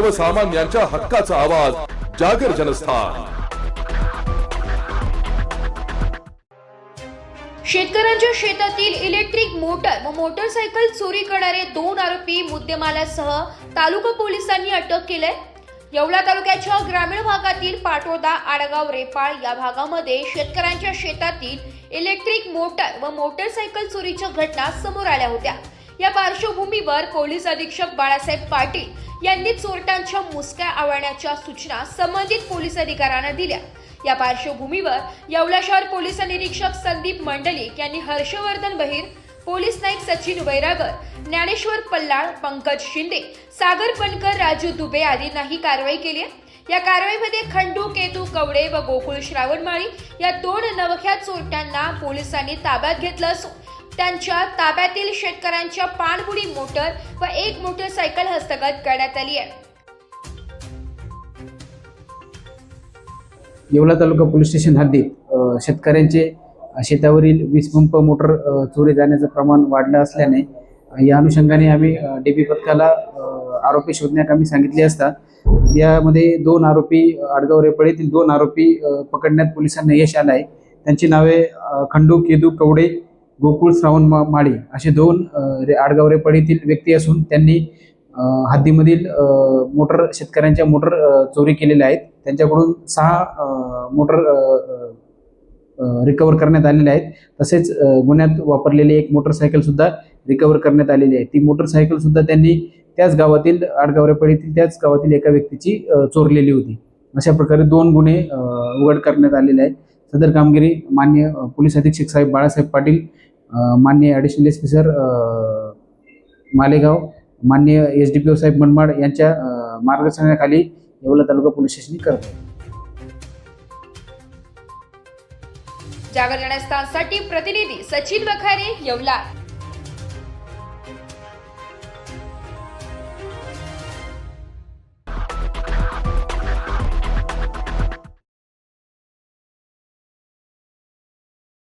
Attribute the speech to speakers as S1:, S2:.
S1: सर्वसामान्यांच्या हक्काचा आवाज जागर जनस्थान.
S2: शेतकऱ्यांच्या शेतातील इलेक्ट्रिक मोटर व मोटरसायकल चोरी करणारे दोन आरोपी मुद्देमालासह तालुका पोलिसांनी अटक केलंय. येवला तालुक्याच्या ग्रामीण भागातील पाटोदा आडगाव रेपाळ या भागामध्ये शेतकऱ्यांच्या शेतातील इलेक्ट्रिक मोटर व मोटरसायकल चोरीच्या घटना समोर आल्या होत्या. या पार्श्वभूमीवर पोलीस अधीक्षक बाळासाहेब पाटील यांनी चोरट्यांच्या मुसक्या आवळण्याच्या सूचना संबंधित पोलीस अधिकाऱ्यांना दिल्या. या पार्श्वभूमीवर येवला शहर पोलीस निरीक्षक संदीप मंडलिक यांनी हर्षवर्धन बहिर पोलीस नाईक सचिन वैरागर ज्ञानेश्वर पल्लाळ पंकज शिंदे सागर पणकर राजू दुबे आदींना ही कारवाई केली आहे. या कारवाईमध्ये खंडू केतू कवडे व गोकुळ श्रावणमाळी या दोन नवख्या चोरट्यांना पोलिसांनी ताब्यात घेतलं असून त्यांच्या ताब्यातील शेतकऱ्यांच्या पाणबुडी मोटर व एक मोटरसायकल हस्तगत करण्यात आली आहे.
S3: येवला तालुका पोलीस स्टेशन हद्दीत अ, शेतकऱ्यांचे शेतावरील वीज पंप मोटर अ, चोरी जाण्याचं प्रमाण वाढलं असल्याने अ, या अनुषंगाने आम्ही डीबी पथकाला अ, आरोपी शोधण्यात आम्ही सांगितले असता यामध्ये दोन आरोपी आडगाव रेपळीतील दोन आरोपी अ, पकडण्यात पोलिसांना यश आलं आहे त्यांची नावे अ, खंडू केदू कवडे गोकुळ श्रावण माळी असे दोन रे- आडगाव रेपाडीतील व्यक्ती असून त्यांनी हद्दीमधील मोटर शेतकऱ्यांच्या मोटर चोरी केलेल्या आहेत. त्यांच्याकडून सहा मोटर रिकवर करण्यात आलेले आहेत. तसेच गुन्ह्यात वापरलेली एक मोटरसायकल सुद्धा रिकवर करण्यात आलेली आहे. ती मोटरसायकल सुद्धा त्यांनी त्याच गावातील आडगाव रेपाडीतील त्याच गावातील एका व्यक्तीची चोरलेली होती. अशा प्रकारे दोन गुन्हे उघड करण्यात आलेले आहेत. सदर कामगिरी मान्य पोलीस अधीक्षक साहेब बाळासाहेब पाटील मान्य additional S P sir Malegaon मान्य एस डी पी ओ साहेब मनमाड यांच्या मार्गदर्शनाखाली येवला तालुका पोलीस स्टेशन करत आहे.
S2: जागर प्रतिनिधी सचिन वखारे येवला.